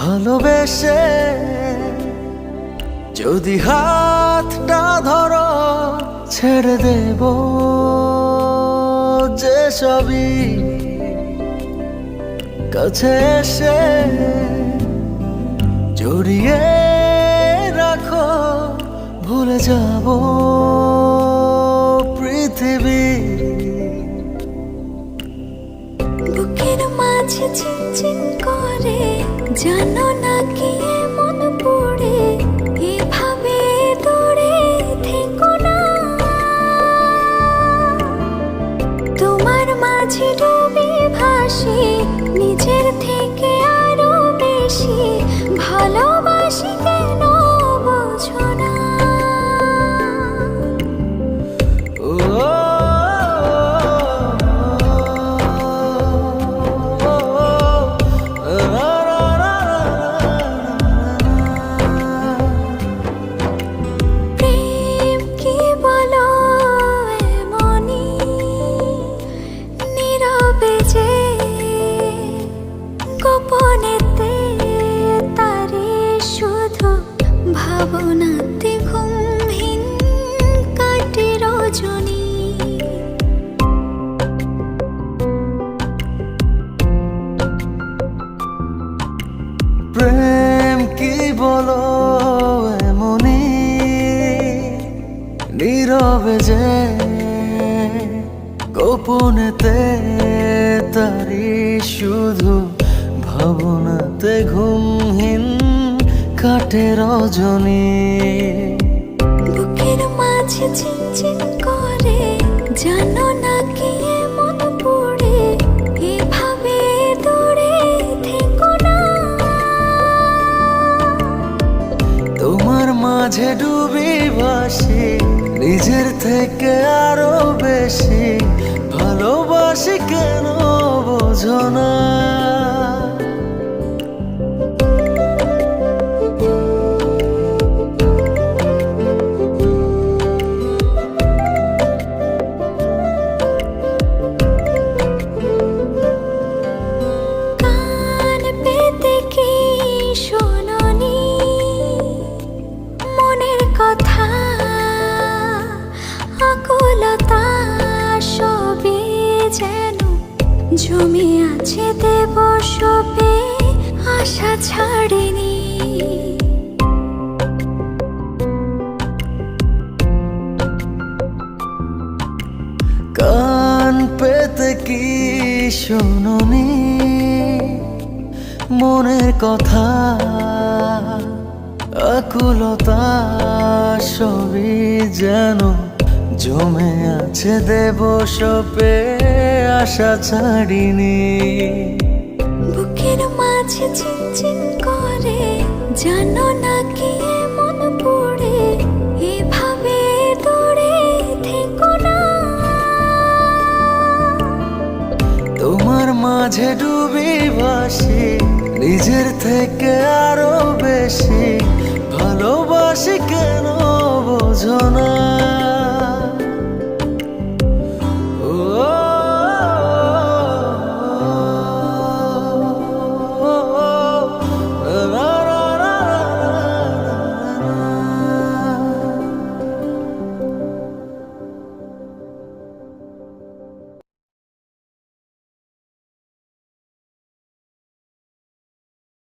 ভালোবেসে যদি হাতটা ধরো, ছেড়ে দেব যে সবই। কাছে এসে জড়িয়ে রাখো, ভুলে যাব পৃথিবী। বুকের মাঝে চিনচিন করে জানো না কি ভাবনাতে ঘুমহীন কাটে রজনী। প্রেম কি বলো নীরবে যে গোপনেতে কাটে রজনী। বুকের মাঝে চিনচিন করে জানো না কি এমন পড়ে? এভাবে দূরে থেকো না। তোমার মাঝে ডুবি ভাসি নিজের থেকে আরও বেশি। জমে আছে দেব সবে আশা ছাড়েনি। কান পেতে কি শোনি মনের কথা, আকুলতা সবই যেন জমে আছে দেব সপে আশা ছাড়িনি। বুকের মাঝে চিনচিন করে জানো না কি এমন পড়ে এভাবে দূরে থেকো না। তোমার মাঝে ডুবি ভাসি নিজের থেকে আরও বেশি